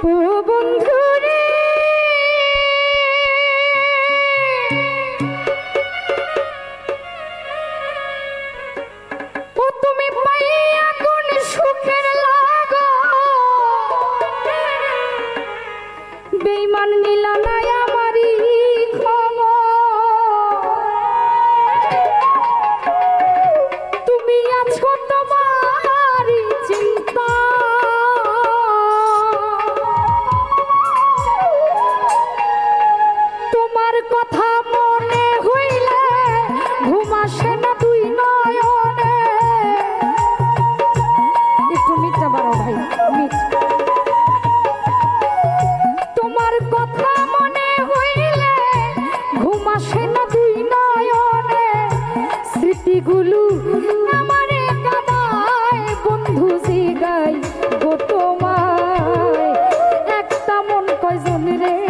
ও বন্ধুরে কয়জন রে?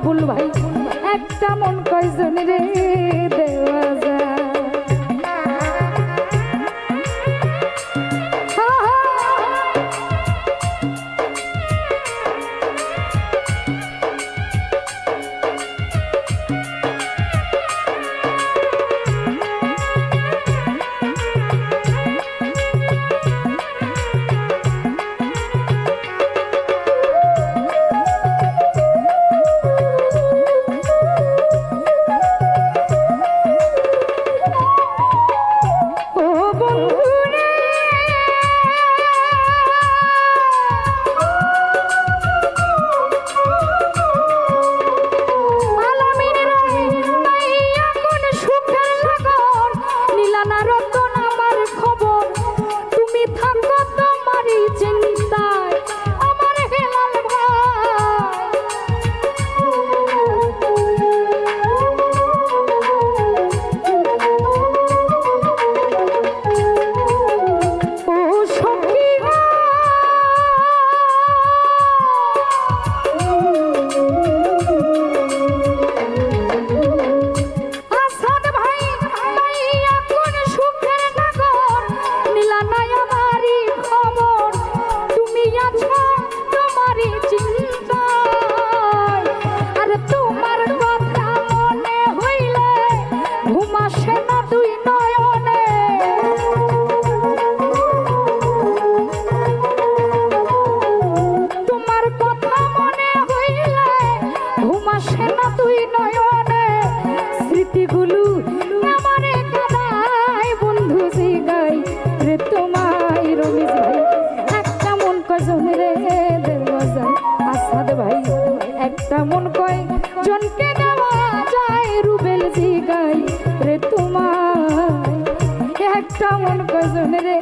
বাবুল ভাই একটা মন কয়জন রে। কেমন কজন রে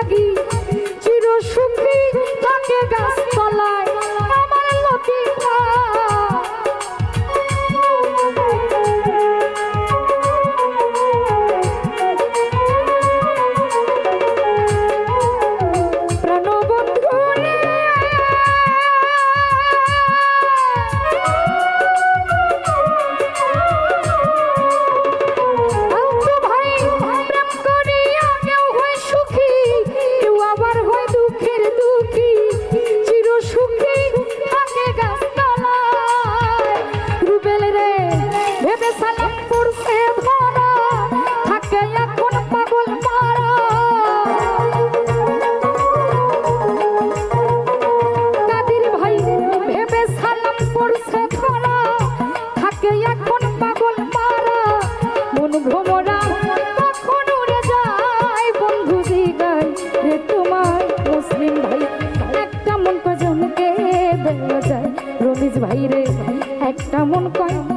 লাগি একটা মন